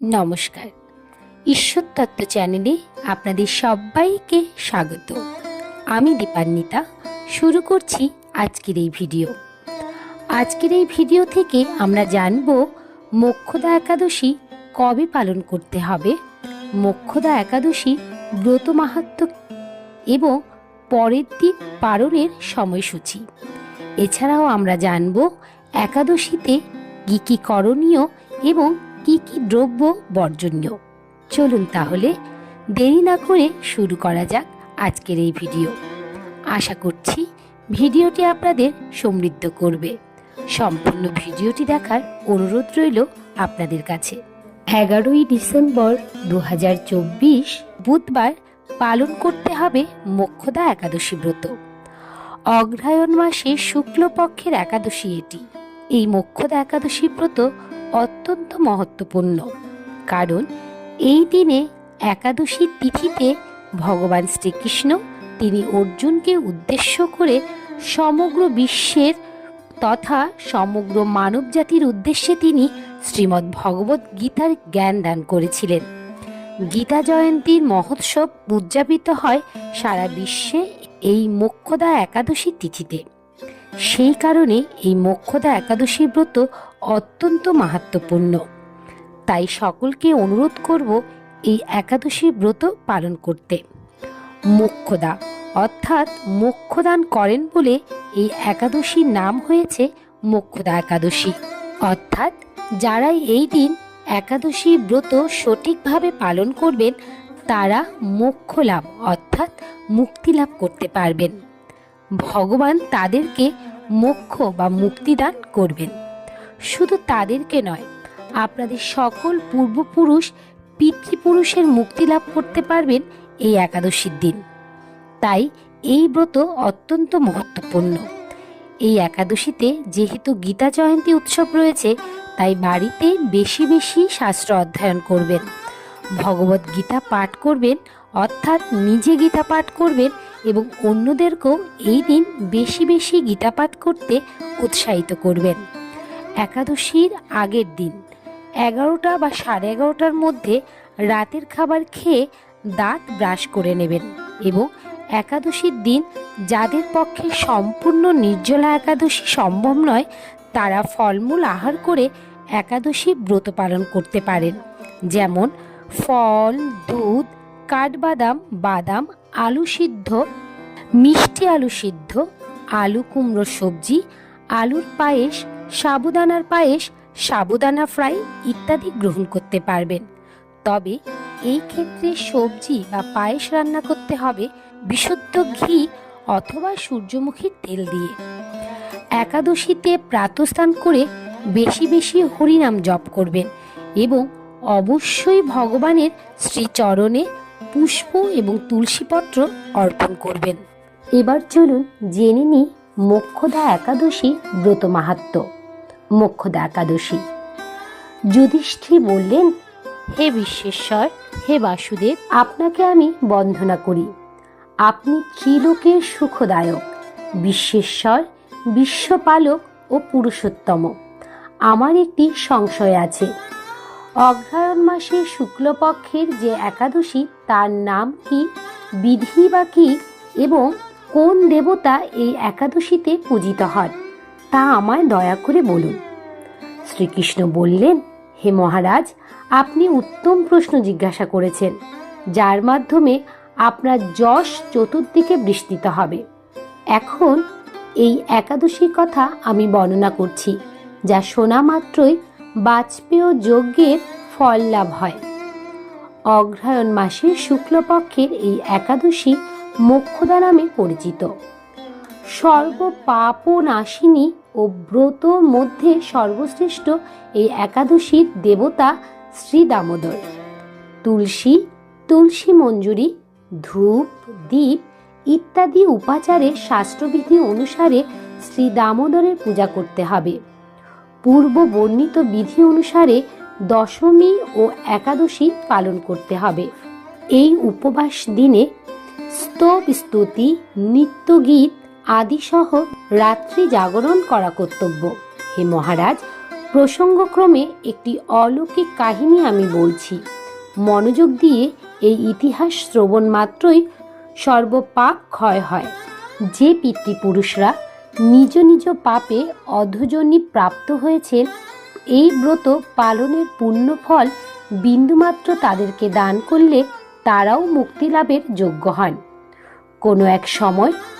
নমস্কার। ঈশ্বর তত্ত্ব চ্যানেলে আপনাদের সবাইকে স্বাগত। আমি দীপান্বিতা, শুরু করছি আজকের এই ভিডিও। আজকের এই ভিডিও থেকে আমরা জানব, মোক্ষদা একাদশী কবে পালন করতে হবে? মোক্ষদা একাদশী ব্রত মাহাত্ম এবং পরের দিন পালনের সময়সূচি। এছাড়াও আমরা জানব, একাদশীতে কী কী করণীয় এবং কি কি দ্রব্য বর্জনীয়? চলুন তাহলে দেরি না করে শুরু করা যাক আজকের এই ভিডিও। আশা করছি ভিডিওটি আপনাদের সমৃদ্ধ করবে। সম্পূর্ণ ভিডিওটি দেখার অনুরোধ রইল আপনাদের কাছে। এগারোই ডিসেম্বর দু হাজার চব্বিশ বুধবার পালন করতে হবে মোক্ষদা একাদশী ব্রত। অগ্রহায়ণ মাসে শুক্লপক্ষের একাদশী এটি। এই মোক্ষদা একাদশী ব্রত অত্যন্ত মহত্বপূর্ণ। কারণ এই দিনে একাদশী তিথিতে ভগবান শ্রীকৃষ্ণ তিনি অর্জুনকে উদ্দেশ্য করে সমগ্র বিশ্বের তথা সমগ্র মানব জাতির উদ্দেশ্যে তিনি শ্রীমদ্ ভগবত গীতার জ্ঞান দান করেছিলেন। গীতা জয়ন্তীর মহোৎসব উদযাপিত হয় সারা বিশ্বে এই মোক্ষদা একাদশী তিথিতে। সেই কারণে এই মোক্ষদা একাদশী ব্রত অত্যন্ত মাহাত্মপূর্ণ তাই সকলকে অনুরোধ করব এই একাদশী ব্রত পালন করতে। মোক্ষদা, অর্থাৎ মোক্ষদান করেন বলে এই একাদশীর নাম হয়েছে মোক্ষদা একাদশী। অর্থাৎ যারা এই দিন একাদশী ব্রত সঠিকভাবে পালন করবেন, তারা মোক্ষ লাভ, অর্থাৎ মুক্তি লাভ করতে পারবেন। ভগবান তাদেরকে মোক্ষ বা মুক্তিদান করবেন। শুধু তাদেরকে নয়, আপনাদের সকল পূর্বপুরুষ, পিতৃপুরুষের মুক্তি লাভ করতে পারবেন এই একাদশীর দিন। তাই এই ব্রত অত্যন্ত মহত্বপূর্ণ। এই একাদশীতে যেহেতু গীতা জয়ন্তী উৎসব রয়েছে, তাই বাড়িতে বেশি বেশি শাস্ত্র অধ্যয়ন করবেন। ভগবত গীতা পাঠ করবেন, অর্থাৎ নিজে গীতা পাঠ করবেন এবং অন্যদেরকেও এই দিন বেশি বেশি গীতা পাঠ করতে উৎসাহিত করবেন। একাদশীর আগের দিন, এগারোটা বা সাড়ে এগারোটার মধ্যে রাতের খাবার খেয়ে দাঁত ব্রাশ করে নেবেন এবং একাদশীর দিন যাদের পক্ষে সম্পূর্ণ নির্জলা একাদশী সম্ভব নয়, তারা ফলমূল আহার করে একাদশী ব্রত পালন করতে পারেন। যেমন ফল, দুধ, কাঠবাদাম, বাদাম, আলু সিদ্ধ, মিষ্টি আলু সিদ্ধ, আলু কুমড়ো সবজি, আলুর পায়েস সাবুদানার পায়েস, সাবুদানা ফ্রাই ইত্যাদি গ্রহণ করতে পারবেন। তবে এই ক্ষেত্রে সবজি বা পায়েস রান্না করতে হবে বিশুদ্ধ ঘি অথবা সূর্যমুখীর তেল দিয়ে। একাদশীতে প্রাতস্থান করে বেশি বেশি হরিনাম জপ করবেন এবং অবশ্যই ভগবানের শ্রীচরণে পুষ্প এবং তুলসীপত্র অর্পণ করবেন। এবার চলুন জেনে নিই মোক্ষদা একাদশী ব্রত মাহাত্ম মোক্ষদা একাদশী যুধিষ্ঠির বললেন, হে বিশ্বেশ্বর, হে বাসুদেব, আপনাকে আমি বন্দনা করি। আপনি ত্রিলোকের সুখদায়ক, বিশ্বেশ্বর, বিশ্বপালক ও পুরুষোত্তম। আমার একটি সংশয় আছে। অগ্রহায়ণ মাসের শুক্লপক্ষের যে একাদশী, তার নাম কি, বিধি বা কি, এবং কোন দেবতা এই একাদশীতে পূজিত হন? তা আমায় দয়া করে বলুন। শ্রীকৃষ্ণ বললেন, হে মহারাজ, আপনি উত্তম প্রশ্ন জিজ্ঞাসা করেছেন, যার মাধ্যমে আপনার যশ চতুর্দিকে বিস্তৃত হবে। এখন এই একাদশীর কথা আমি বর্ণনা করছি, যা শোনা মাত্রই বাজপেয় যজ্ঞের ফল লাভ হয়। অগ্রহায়ণ মাসের শুক্লপক্ষের এই একাদশী মোক্ষদা নামে পরিচিত। সর্ব পাপ নাশিনী ও ব্রত মধ্যে সর্বশ্রেষ্ঠ এই একাদশীর দেবতা শ্রী দামোদর। তুলসী তুলসী মঞ্জুরি, ধূপ দ্বীপ ইত্যাদি উপাচারে শাস্ত্রবিধি অনুসারে শ্রী দামোদরের পূজা করতে হবে। পূর্ব বর্ণিত বিধি অনুসারে দশমী ও একাদশী পালন করতে হবে। এই উপবাস দিনে স্তব স্তুতি, নৃত্যগীত আদিসহ রাত্রি জাগরণ করা কর্তব্য। হে মহারাজ, প্রসঙ্গক্রমে একটি অলৌকিক কাহিনী আমি বলছি। মনোযোগ দিয়ে এই ইতিহাস শ্রবণ মাত্রই সর্বপাপ ক্ষয় হয়। যে পিতৃপুরুষরা নিজ নিজ পাপে অধজনী প্রাপ্ত হয়েছেন, এই ব্রত পালনের পূর্ণ ফল বিন্দুমাত্র তাদেরকে দান করলে তারাও মুক্তি লাভের যোগ্য হন। কোনো এক সময়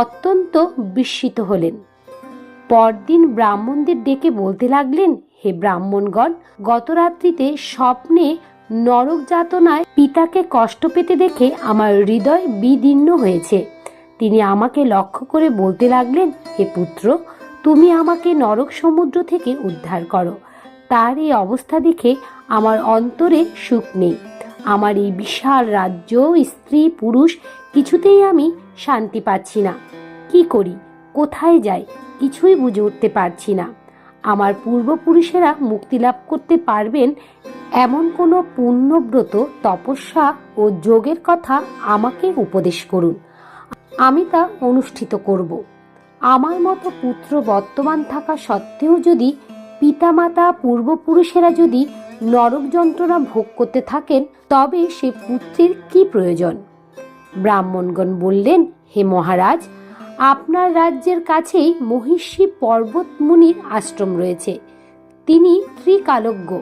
অত্যন্ত বিস্মিত হলেন। পরদিন ব্রাহ্মণদের ডেকে বলতে লাগলেন, হে ব্রাহ্মণগণ গত রাত্রিতে স্বপ্নে নরক যাতনায় পিতাকে কষ্ট পেতে দেখে আমার হৃদয় বিদীর্ণ হয়েছে। তিনি আমাকে লক্ষ্য করে বলতে লাগলেন, হে পুত্র, তুমি আমাকে নরক সমুদ্র থেকে উদ্ধার করো। তার এই অবস্থা দেখে আমার অন্তরে সুখ নেই। আমার এই বিশাল রাজ্য, স্ত্রী, পুরুষ কিছুতেই আমি শান্তি পাচ্ছি না। কি করি? কোথায় যাই? কিছুই বুঝে উঠতে পারছি না। আমার পূর্বপুরুষেরা মুক্তি লাভ করতে পারবেন এমন কোনো পুণ্যব্রত, তপস্যা ও যোগের কথা আমাকে উপদেশ করুন। আমি তা অনুষ্ঠিত করব। আমার মতো পুত্র বর্তমান থাকা সত্ত্বেও যদি পিতামাতা, পূর্বপুরুষেরা যদি নরক যন্ত্রণা ভোগ করতে থাকেন, তবে সে পুত্রের কি প্রয়োজন? ব্রাহ্মণগণ বললেন, হে মহারাজ, আপনার রাজ্যের কাছেই মহিষী পর্বত মুনির আশ্রম রয়েছে। তিনি ত্রিকালজ্ঞ।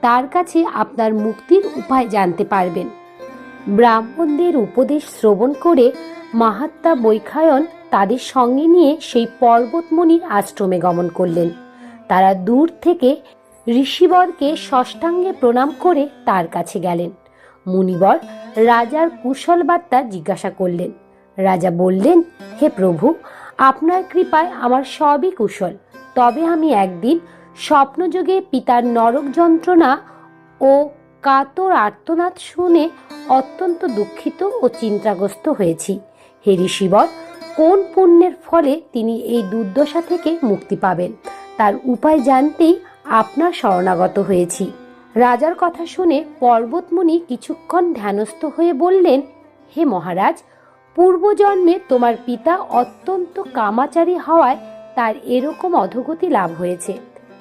তার কাছে আপনার মুক্তির উপায় জানতে পারবেন। ব্রাহ্মণদের উপদেশ শ্রবণ করে মাহাত্মা বৈখায়ন তাদের সঙ্গে নিয়ে সেই পর্বতমণির আশ্রমে গমন করলেন। তারা দূর থেকে ঋষিবরকে ষষ্ঠাঙ্গে প্রণাম করে তার কাছে গেলেন। মুনিবর রাজার কুশল বার্তা জিজ্ঞাসা করলেন। রাজা বললেন, হে প্রভু, আপনার কৃপায় আমার সবই কুশল। তবে আমি একদিন স্বপ্নযোগে পিতার নরক যন্ত্রণা ও কাতর আর্তনাদ শুনে অত্যন্ত দুঃখিত ও চিন্তাগ্রস্ত হয়েছি। হে ঋষিবর, কোন পুণ্যের ফলে তিনি এই দুর্দশা থেকে মুক্তি পাবেন? তার উপায় জানতেই আপনার শরণাগত হয়েছি। রাজার কথা শুনে পর্বতমুনি কিছুক্ষণ ধ্যানস্থ হয়ে বললেন, হে মহারাজ, পূর্বজন্মে তোমার পিতা অত্যন্ত কামাচারী হওয়ায় তার এরকম অধগতি লাভ হয়েছে।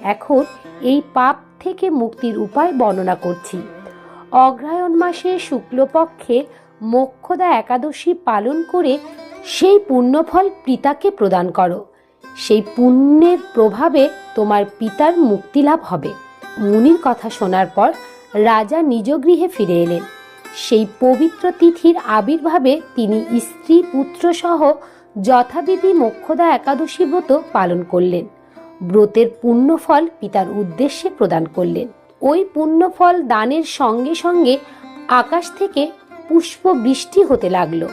এখন এই পাপ থেকে মুক্তির উপায় বর্ণনা করছি। অগ্রায়ণ মাসে শুক্লপক্ষে মোক্ষদা একাদশী পালন করে সেই পুণ্যফল পিতাকে প্রদান করো। সেই পুণ্যের প্রভাবে তোমার পিতার মুক্তি লাভ হবে। মুনির কথা শোনার পর রাজা নিজ গৃহে ফিরে এলেন। সেই পবিত্র তিথির আবির্ভাবে তিনি স্ত্রী, পুত্র সহ যথাবিধি মোক্ষদা একাদশী ব্রত পালন করলেন। ব্রতের পুণ্যফল পিতার উদ্দেশ্যে প্রদান করলেন। ওই পুণ্যফল দানের সঙ্গে সঙ্গে আকাশ থেকে পুষ্প বৃষ্টি হতে লাগল।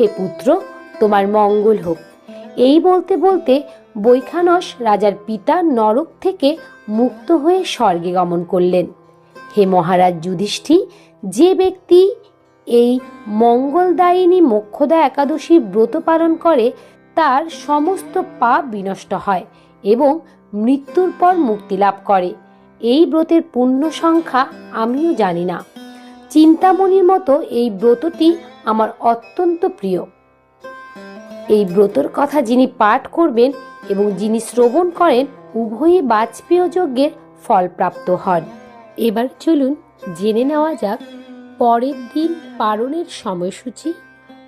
হে পুত্র, তোমার মঙ্গল হোক। এই বলতে বলতে বৈখানস রাজার পিতা নরক থেকে মুক্ত হয়ে স্বর্গে গমন করলেন। হে মহারাজ যুধিষ্ঠি যে ব্যক্তি এই মঙ্গলদায়িনী মোক্ষদা একাদশী ব্রত পালন করে, তার সমস্ত পাপ বিনষ্ট হয় এবং মৃত্যুর পর মুক্তি লাভ করে। এই ব্রতের পূর্ণ সংখ্যা আমিও জানি না। চিন্তামণির মতো এই ব্রতটি আমার অত্যন্ত প্রিয়। এই ব্রতর কথা যিনি পাঠ করবেন এবং যিনি শ্রবণ করেন, উভয়ই বাজপেয় যজ্ঞের ফলপ্রাপ্ত হন। এবার চলুন জেনে নেওয়া যাক, পরের দিন পালনের সময়সূচি।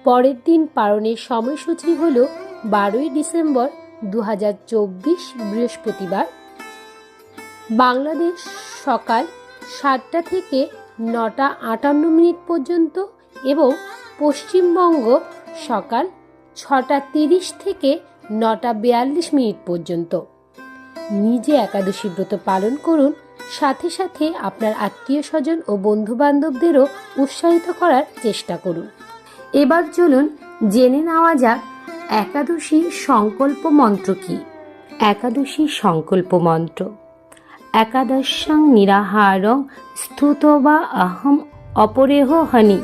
পরের দিন পালনের সময়সূচি হল বারোই ডিসেম্বর দু হাজার চব্বিশ বৃহস্পতিবার। বাংলাদেশ সকাল সাতটা থেকে নটা আটান্ন মিনিট পর্যন্ত এবং পশ্চিমবঙ্গ সকাল ছটা তিরিশ থেকে নটা বিয়াল্লিশ মিনিট পর্যন্ত। নিজে একাদশী ব্রত পালন করুন, সাথে সাথে আপনার আত্মীয় স্বজন ও বন্ধু বান্ধবদেরও উৎসাহিত করার চেষ্টা করুন। এবার চলুন জেনে নেওয়া যাক, একাদশী সংকল্প মন্ত্র কি? একাদশী সংকল্প মন্ত্র। একাদশং নিরাহারং স্থুতবা অহম অপরেহ হনি।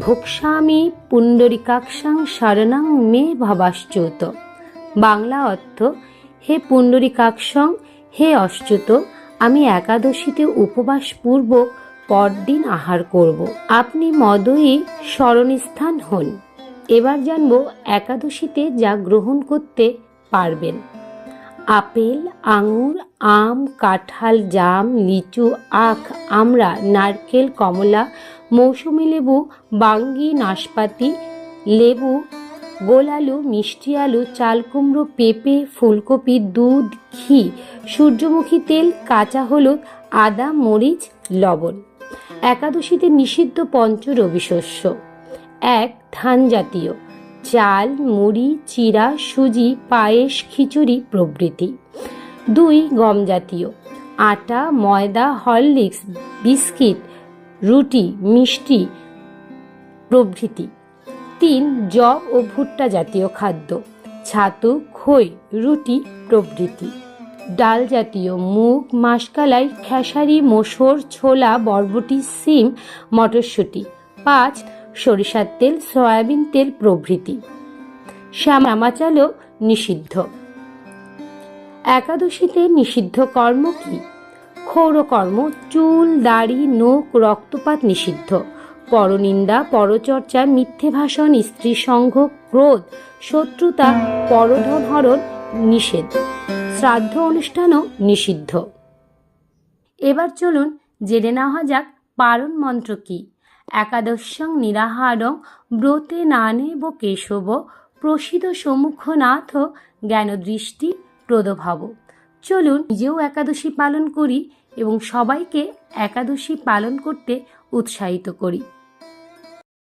ভোক্সামি পুণ্ডরিকাক্ষাং শরণং মে ভবাশ্চ্যুত বাংলা অর্থ, হে পুণ্ডরিকাক্ষং, হে অচ্যুত, আমি একাদশীতে উপবাস পূর্বক পরদিন আহার করব। আপনি মদয়ী স্মরণস্থান হন। এবার জানব একাদশীতে যা গ্রহণ করতে পারবেন। আপেল, আঙুর, আম, কাঁঠাল, জাম, লিচু, আখ, আমড়া, নারকেল, কমলা, মৌসুমি লেবু, বাঙ্গি, নাশপাতি, লেবু গোলালু মিষ্টি আলু, চাল কুমড়ো, পেঁপে, ফুলকপি, দুধ, ঘি, সূর্যমুখী তেল, কাঁচা হলুদ, আদা, মরিচ, লবণ। একাদশীতে নিষিদ্ধ পঞ্চ রবিশস্য এক, ধান জাতীয়। চাল, মুড়ি চিরা সুজি, পায়েস, খিচুড়ি প্রভৃতি। দুই, গম জাতীয়। আটা, ময়দা, হরলিক্স, বিস্কিট, রুটি, মিষ্টি প্রভৃতি। তিন জব ও ভুট্টা জাতীয় খাদ্য, ছাতু, খই, রুটি প্রভৃতি। ডাল জাতীয় মুগ, মাসকালাই, খেসারি, মসুর, ছোলা, বরবটি, সিম, মটরশুঁটি, পাঁচ সরিষার তেল, সয়াবিন তেল প্রভৃতি। শ্যামাচালও নিষিদ্ধ। একাদশীতে নিষিদ্ধ কর্ম কি? ক্ষৌরকর্ম, চুল, দাড়ি, নোখ, রক্তপাত নিষিদ্ধ। পরনিন্দা, পরচর্চা, মিথ্যে ভাষণ, স্ত্রী সংঘ, ক্রোধ, শত্রুতা, পরধন হরণ, নিষেধ। শ্রাদ্ধ অনুষ্ঠানও নিষিদ্ধ। এবার চলুন জেনে নেওয়া যাক পারণ মন্ত্র কি। একাদশং নিরাহারং ব্রতে নানেব কেশব, প্রসিদ্ধ সম্মুখনাথ জ্ঞানদৃষ্টি প্রদভাব। চলুন নিজেও একাদশী পালন করি এবং সবাইকে একাদশী পালন করতে উৎসাহিত করি।